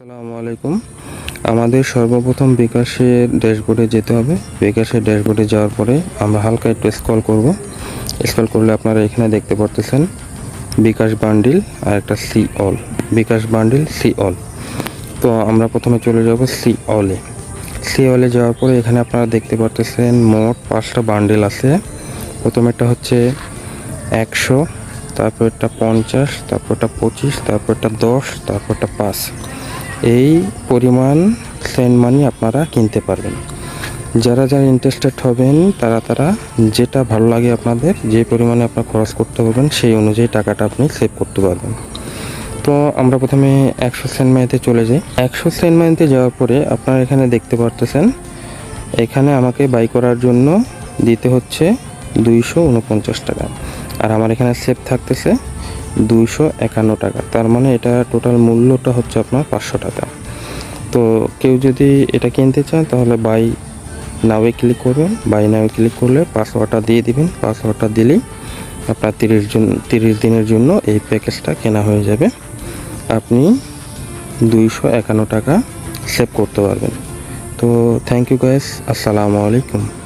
আসসালামু আলাইকুম। আমাদের সর্বপ্রথম বিকাশের ড্যাশবোর্ডে যেতে হবে। বিকাশের ড্যাশবোর্ডে যাওয়ার পরে আমরা হালকা একটু স্ক্রল করব। স্ক্রল করলে আপনারা এখানে দেখতে পারতেছেন বিকাশ বান্ডিল আর একটা see all. BKash bundle, see all. তো আমরা প্রথমে চলে যাব সি অলে। সি অলে যাওয়ার পরে এখানে আপনারা দেখতে পারতেছেন মোট পাঁচটা বান্ডিল আছে। প্রথমেরটা হচ্ছে একশো, তারপরটা পঞ্চাশ, তারপরটা পঁচিশ, তারপরটা দশ, তারপরটা পাঁচ। এই পরিমাণ সেন্ট মানি আপনারা কিনতে পারবেন। যারা যারা ইন্টারেস্টেড হবেন, তারা তারা যেটা ভালো লাগে আপনাদের, যে পরিমাণে আপনার খরচ করতে পারবেন, সেই অনুযায়ী টাকাটা আপনি সেভ করতে পারবেন। তো আমরা প্রথমে একশো সেন্ট মানিতে চলে যাই। একশো সেন্ট মানিতে যাওয়ার পরে আপনারা এখানে দেখতে পারতেছেন, এখানে আমাকে বাই করার জন্য দিতে হচ্ছে দুইশো উনপঞ্চাশ টাকা। আর আমার এখানে সেভ থাকতেছে দুইশো একান্ন টাকা। তার মানে এটা টোটাল মূল্যটা হচ্ছে আপনার পাঁচশো টাকা। তো কেউ যদি এটা কিনতে চান, তাহলে বাই নাওয়ে ক্লিক করবেন। বাই নাওয়ে ক্লিক করলে পাসওয়ার্ডটা দিয়ে দিবেন। পাসওয়ার্ডটা দিলেই আপনার তিরিশ জন, তিরিশ দিনের জন্য এই প্যাকেজটা কেনা হয়ে যাবে। আপনি দুইশো একান্ন টাকা সেভ করতে পারবেন। তো থ্যাংক ইউ গাইস আসসালামু আলাইকুম।